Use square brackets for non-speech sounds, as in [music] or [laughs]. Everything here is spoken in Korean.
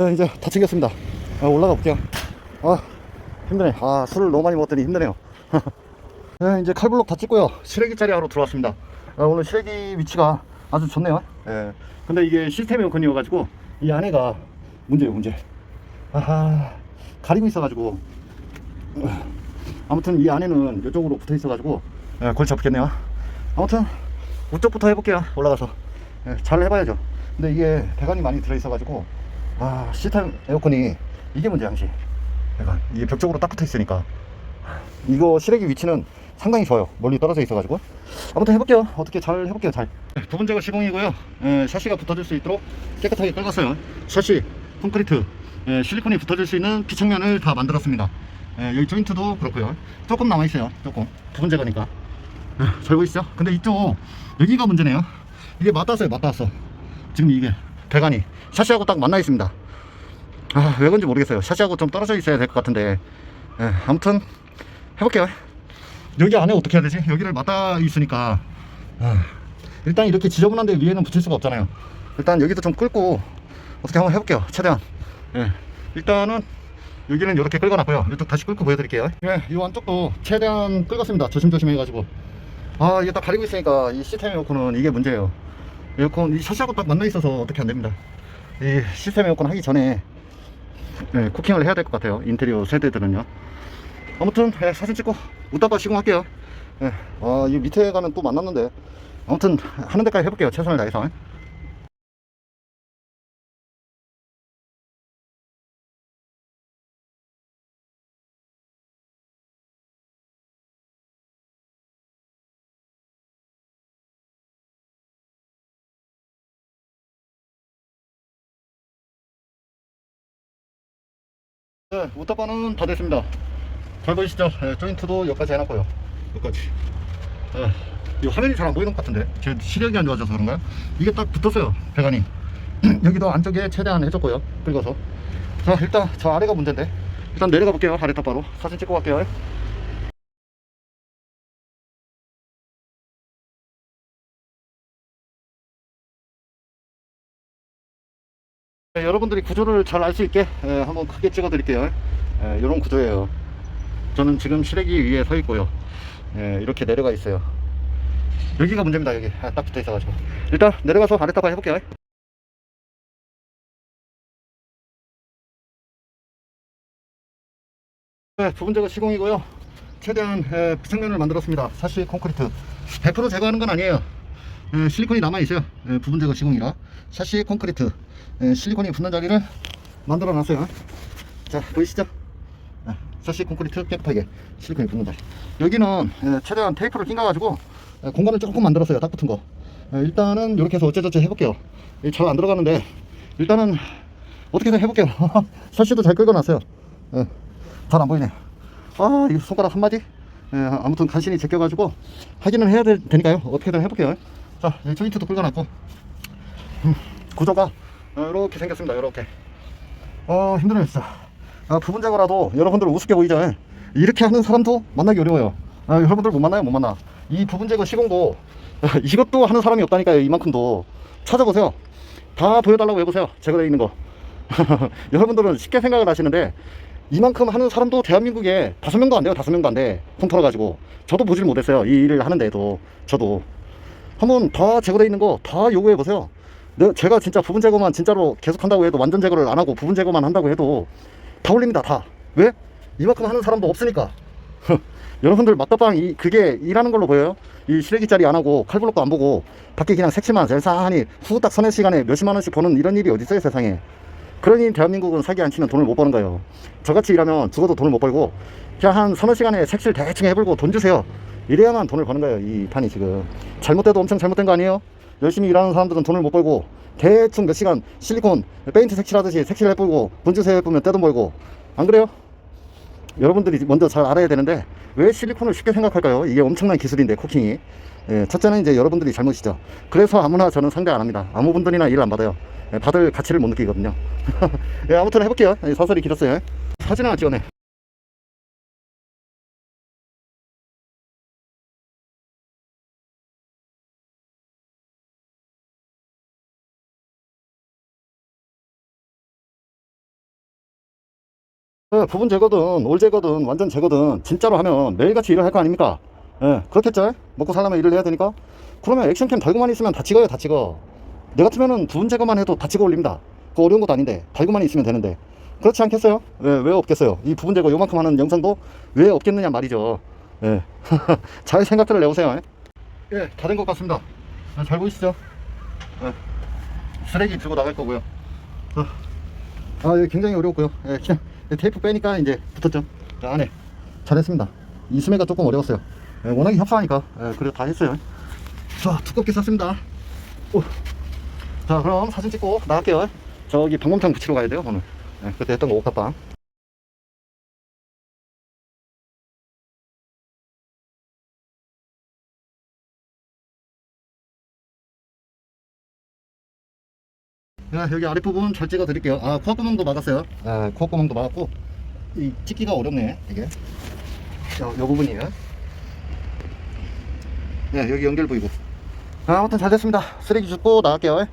네, 이제 다 챙겼습니다. 아, 올라가 볼게요. 아, 힘드네. 아, 술을 너무 많이 먹었더니 힘드네요. [laughs] 네, 이제 칼블록 다 찍고요. 시래기 자리 하러 들어왔습니다. 아, 오늘 시래기 위치가 아주 좋네요. 예. 근데 이게 시스템 에어컨이어가지고 이 안에가 문제예요, 문제. 아하, 가리고 있어가지고. 아무튼 이 안에는 이쪽으로 붙어 있어가지고 예, 골치 아프겠네요. 아무튼 우쪽부터 해볼게요. 올라가서 예, 잘 해봐야죠. 근데 이게 배관이 많이 들어 있어가지고 아 시스템 에어컨이 이게 문제야 항시. 배관 이게 벽 쪽으로 딱 붙어 있으니까 이거 실외기 위치는 상당히 좋아요. 멀리 떨어져 있어 가지고 아무튼 해볼게요. 어떻게 잘 해볼게요. 잘. 부분 제거 시공이고요. 예, 샤시가 붙어줄 수 있도록 깨끗하게 긁었어요. 샤시 콘크리트 예, 실리콘이 붙어줄 수 있는 피창면을 다 만들었습니다. 예, 여기 조인트도 그렇고요. 조금 남아 있어요. 조금 부분 제거니까. 예, 잘 보이시죠? 근데 이쪽 여기가 문제네요. 이게 맞닿았어요. 맞닿았어. 지금 이게 배관이 샤시하고 딱 만나 있습니다. 아, 왜 그런지 모르겠어요. 샤시하고 좀 떨어져 있어야 될 것 같은데. 예, 아무튼 해볼게요. 여기 안에 어떻게 해야 되지? 여기를 맞닿아 있으니까 아, 일단 이렇게 지저분한데 위에는 붙일 수가 없잖아요. 일단 여기도 좀 끌고 어떻게 한번 해볼게요. 최대한. 예, 일단은 여기는 이렇게 끌어놨고요. 이쪽 다시 끌고 보여드릴게요. 예, 이 안쪽도 최대한 끌었습니다. 조심조심 해가지고. 아, 이게 딱 가리고 있으니까 이 시스템 에어컨은 이게 문제예요. 에어컨 이 샤시하고 딱 만나 있어서 어떻게 안 됩니다. 이 시스템 에어컨 하기 전에 예, 쿠킹을 해야 될 것 같아요. 인테리어 세대들은요. 아무튼 예, 사진 찍고 웃다가 시공할게요. 예, 아, 이 밑에 가면 또 만났는데 아무튼 하는 데까지 해볼게요. 최선을 다해서. 네, 우타바는 다 됐습니다. 잘 보이시죠? 네, 조인트도 여기까지 해놨고요. 여기까지. 네, 이 화면이 잘 안 보이는 것 같은데 제 시력이 안 좋아져서 그런가요? 이게 딱 붙었어요 배관이 [clears throat] 여기도 안쪽에 최대한 해줬고요 긁어서 자 일단 저 아래가 문제인데 일단 내려가 볼게요 아래 탑바로 사진 찍고 갈게요 여러분들이 구조를 잘 알 수 있게 예, 한번 크게 찍어 드릴게요. 이런 구조예요. 저는 지금 시래기 위에 서 있고요. 예, 이렇게 내려가 있어요. 여기가 문제입니다 여기. 아, 딱 붙어 있어 가지고. 일단 내려가서 아래탑바 해볼게요. 네, 부분 제거 시공이고요. 최대한 에, 비상면을 만들었습니다. 사실 콘크리트. 100% 제거하는 건 아니에요. 에, 실리콘이 남아있어요. 에, 부분 제거 시공이라. 샤시 콘크리트. 에, 실리콘이 붙는 자리를 만들어 놨어요. 자 보이시죠? 에, 샤시 콘크리트 깨끗하게 실리콘이 붙는 자리. 여기는 에, 최대한 테이프를 낀가 가지고 에, 공간을 조금 만들었어요 딱 붙은 거. 에, 일단은 이렇게 해서 어째저째 해볼게요. 잘 안 들어가는데 일단은 어떻게든 해볼게요. [laughs] 샤시도 잘 긁어놨어요. 예, 잘안 보이네 아 이거 손가락 한 마디? 예, 아무튼 간신히 제껴가지고 확인을 해야 될, 되니까요. 어떻게든 해볼게요. 자 조인트도 긁어놨고. 음, 구조가 이렇게 생겼습니다 이렇게. 어 힘드네요 진짜 아, 부분 제거라도 여러분들 우습게 보이죠? 예. 이렇게 하는 사람도 만나기 어려워요. 아, 여러분들 못 만나요 못 만나. 이 부분 제거 시공도 이것도 하는 사람이 없다니까요 이만큼도. 찾아보세요. 다 보여달라고 해보세요 제거되어 있는 거. [laughs] 여러분들은 쉽게 생각을 하시는데 이만큼 하는 사람도 대한민국에 다섯 명도 안 돼요 다섯 명도 안돼. 폰털어 가지고. 저도 보질 못했어요 이 일을 하는데도 저도. 한번 다 제거되어 있는 거 다 요구해 보세요. 네, 제가 진짜 부분 제거만 진짜로 계속 한다고 해도 완전 제거를 안 하고 부분 제거만 한다고 해도 다 올립니다 다. 왜? 이만큼 하는 사람도 없으니까. [laughs] 여러분들 맞다방 이 그게 일하는 걸로 보여요? 이 시래기짜리 안 하고 칼블록도 안 보고 밖에 그냥 색칠만 셀사하니 후딱 서너 시간에 몇십만 원씩 버는 이런 일이 어디 있어요 세상에. 그러니 대한민국은 사기 안 치면 돈을 못 버는 거예요. 저같이 일하면 죽어도 돈을 못 벌고 그냥 한 서너 시간에 색칠 대충 해불고 돈 주세요. 이래야만 돈을 버는 거예요 이 판이 지금. 잘못돼도 엄청 잘못된 거 아니에요? 열심히 일하는 사람들은 돈을 못 벌고 대충 몇 시간 실리콘 페인트 색칠하듯이 색칠 해불고 돈 주세요 해보면 떼돈 벌고. 안 그래요? 여러분들이 먼저 잘 알아야 되는데 왜 실리콘을 쉽게 생각할까요? 이게 엄청난 기술인데 쿠킹이. 예, 첫째는 이제 여러분들이 잘못이죠. 그래서 아무나 저는 상대 안 합니다. 아무 분들이나 일 안 받아요. 예, 받을 가치를 못 느끼거든요. [laughs] 예, 아무튼 해볼게요. 예, 사설이 길었어요. 사진 하나 찍어내 예, 부분 제거든 올 제거든 완전 제거든 진짜로 하면 매일같이 일을 할 거 아닙니까? 예, 그렇겠죠 먹고 살려면 일을 해야 되니까? 그러면 액션캠 달고만 있으면 다 찍어요 다 찍어. 내 같으면은 부분 제거만 해도 다 찍어 올립니다. 그거 어려운 것도 아닌데 달고만 있으면 되는데. 그렇지 않겠어요? 왜, 왜 없겠어요? 이 부분 제거 요만큼 하는 영상도 왜 없겠느냐 말이죠. 예. [laughs] 잘 생각들을 내보세요 예, 다 된 것 같습니다. 아, 잘 보이시죠? 예. 쓰레기 들고 나갈 거고요. 아, 아 여기 굉장히 어려웠고요. 예, 그냥 테이프 빼니까 이제 붙었죠. 자, 안에. 잘했습니다. 이 수매가 조금 어려웠어요. 예, 워낙에 협소하니까 예, 그래도 다 했어요. 자 두껍게 쌌습니다. 오. 자 그럼 사진 찍고 나갈게요. 저기 방범창 붙이러 가야 돼요 오늘. 예, 그때 했던 거 옥탑방 자, 여기 아랫부분 잘 찍어 드릴게요. 아, 코앞구멍도 막았어요. 아, 코앞구멍도 막았고, 이 찍기가 어렵네, 이게. 요, 요 부분이에요. 네, 여기 연결 보이고. 아, 아무튼 잘 됐습니다. 쓰레기 줍고 나갈게요.